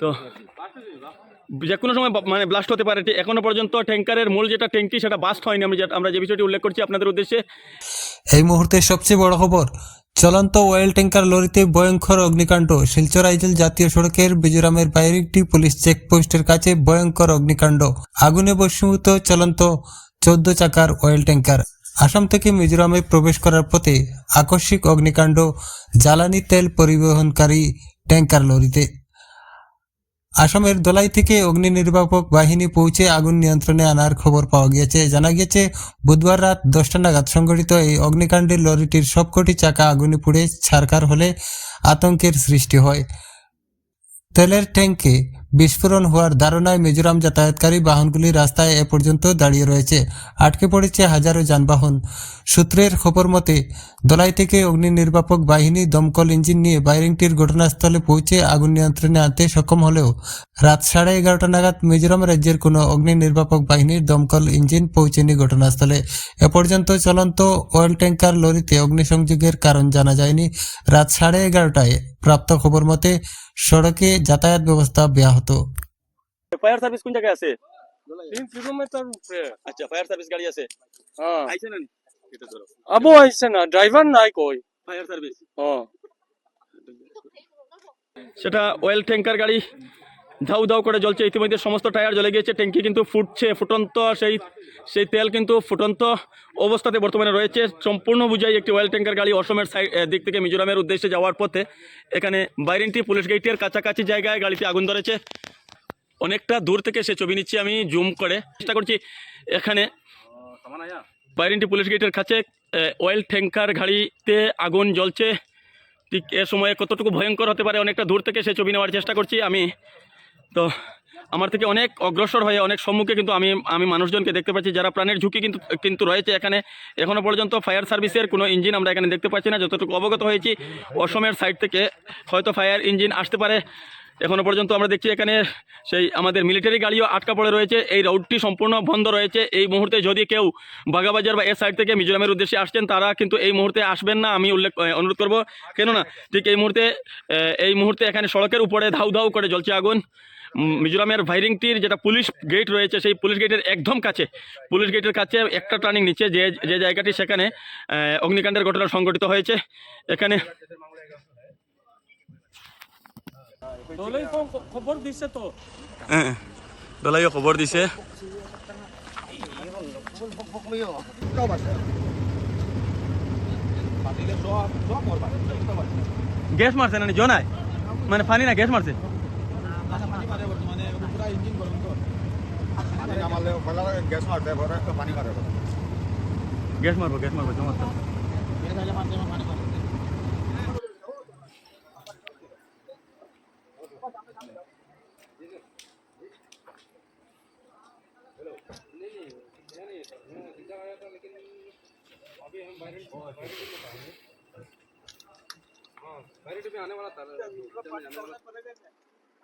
তো যে কোনো সময় মানে ব্লাস্ট হতে পারে। এখনও পর্যন্ত ট্যাঙ্কারের মূল যেটা ট্যাঙ্কি সেটা বাস্ট হয়নি। আমি আমরা যে বিষয়টি উল্লেখ করছি আপনাদের উদ্দেশ্যে। এই মুহূর্তে সবচেয়ে বড় খবর, চলন্ত অয়েল ট্যাঙ্কার লরিতে ভয়ঙ্কর অগ্নিকাণ্ড। শিলচর আইজল জাতীয় সড়কের বিজুরামের বাইরেটি পুলিশ চেকপোস্টের কাছে ভয়ঙ্কর অগ্নিকাণ্ড। আগুনে বসীভূত চলন্ত চোদ্দ চাকার অয়েল ট্যাঙ্কার আসাম থেকে মিজোরামে প্রবেশ করার পথে আকস্মিক অগ্নিকাণ্ড, জ্বালানি তেল পরিবহনকারী ট্যাঙ্কার লরিতে। আসামের দোলাই থেকে অগ্নি নির্বাপক বাহিনী পৌঁছে আগুন নিয়ন্ত্রণে আনার খবর পাওয়া গিয়েছে। জানা গিয়েছে, বুধবার রাত দশটা নাগাদ সংঘটিত এই অগ্নিকাণ্ডের লরিটির সবকটি চাকা আগুনে পুড়ে ছারকার হলে আতঙ্কের সৃষ্টি হয়। তেলের ট্যাঙ্কে বিস্ফোরণ হওয়ার ধারণায় মিজোরাম যাতায়াতকারী বাহনগুলি রাস্তায় এ পর্যন্ত দাঁড়িয়ে রয়েছে। আটকে পড়েছে হাজারো যানবাহন। সূত্রের খবর মতে, দলাই থেকে অগ্নি নির্বাপক বাহিনী দমকল ইঞ্জিন নিয়ে বাইরিংটির ঘটনাস্থলে পৌঁছে আগুন নিয়ন্ত্রণে আনতে সক্ষম হলেও, রাত সাড়ে এগারোটা নাগাদ মিজোরাম রাজ্যের কোনো অগ্নি নির্বাপক বাহিনীর দমকল ইঞ্জিন পৌঁছেনি ঘটনাস্থলে। এ পর্যন্ত চলন্ত অয়েল ট্যাঙ্কার লরিতে অগ্নিসংযোগের কারণ জানা যায়নি। রাত সাড়ে এগারোটায় প্রাপ্ত খবর মতে, সড়কে যাতায়াত ব্যবস্থা ব্যাহত ফায়ার সার্ভিস কোন জায়গায় আছে? আচ্ছা ফায়ার সার্ভিস গাড়ি আছে। হ্যাঁ। আইছে না আবু আইছে না ড্রাইভার নাই কই। ফায়ার সার্ভিস হ্যাঁ। সেটা অয়েল ট্যাঙ্কার গাড়ি। ধাউ ধাউ করে জ্বলছে। ইতিমধ্যে সমস্ত টায়ার জ্বলে গিয়েছে, ট্যাঙ্কি কিন্তু ফুটছে, ফুটন্ত, সেই সেই তেল কিন্তু ফুটন্ত অবস্থাতে বর্তমানে রয়েছে। সম্পূর্ণ বুঝাই একটি অয়েল ট্যাঙ্কার গাড়ি অসমের সাইড দিক থেকে মিজোরামের উদ্দেশ্যে যাওয়ার পথে। এখানে বাইরেনটি পুলিশ গেটের কাছাকাছি জায়গায় গাড়িতে আগুন ধরেছে। অনেকটা দূর থেকে সে ছবি নিচ্ছি আমি জুম করে। চেষ্টা করছি এখানে বাইরেনটি পুলিশ গেটের কাছে অয়েল ট্যাঙ্কার গাড়িতে আগুন জ্বলছে। ঠিক এ সময়ে কতটুকু ভয়ঙ্কর হতে পারে অনেকটা দূর থেকে সে ছবি নেওয়ার চেষ্টা করছি আমি। তো আমার থেকে অনেক অগ্রসর হয়ে, অনেক সম্মুখে কিন্তু আমি আমি মানুষজনকে দেখতে পাচ্ছি, যারা প্রাণের ঝুঁকি কিন্তু কিন্তু রয়েছে এখানে। এখনও পর্যন্ত ফায়ার সার্ভিসের কোনো ইঞ্জিন আমরা এখানে দেখতে পাচ্ছি না, যতটুকু অবগত হয়েছি, অসমের সাইড থেকে হয়তো ফায়ার ইঞ্জিন আসতে পারে। এখনও পর্যন্ত আমরা দেখছি এখানে সেই আমাদের মিলিটারি গাড়িও আটকা পড়ে রয়েছে, এই রোডটি সম্পূর্ণ বন্ধ রয়েছে। এই মুহূর্তে যদি কেউ বাগাবাজার বা এ সাইড থেকে মিজোরামের উদ্দেশ্যে আসছেন, তারা কিন্তু এই মুহূর্তে আসবেন না, আমি উল্লেখ অনুরোধ করব। কেননা, ঠিক এই মুহূর্তে এই মুহূর্তে এখানে সড়কের উপরে ধাউ ধাউ করে জ্বলছে আগুন। মিজোরামের ভাইরিংটির যেটা পুলিশ গেট রয়েছে সেই পুলিশ গেটের একদম কাছে পুলিশ গেটের কাছে একটা টার্নিং নিচে যে যে জায়গাটি সেখানে অগ্নিকাণ্ডের ঘটনা সংঘটিত হয়েছে এখানে খবর দিছে তো। দলাইও খবর দিছে। গ্যাস মারছে না জনায় মানে পানি না গ্যাস মারছে? गैस मार गैस मार भरून जमा आने वाला था।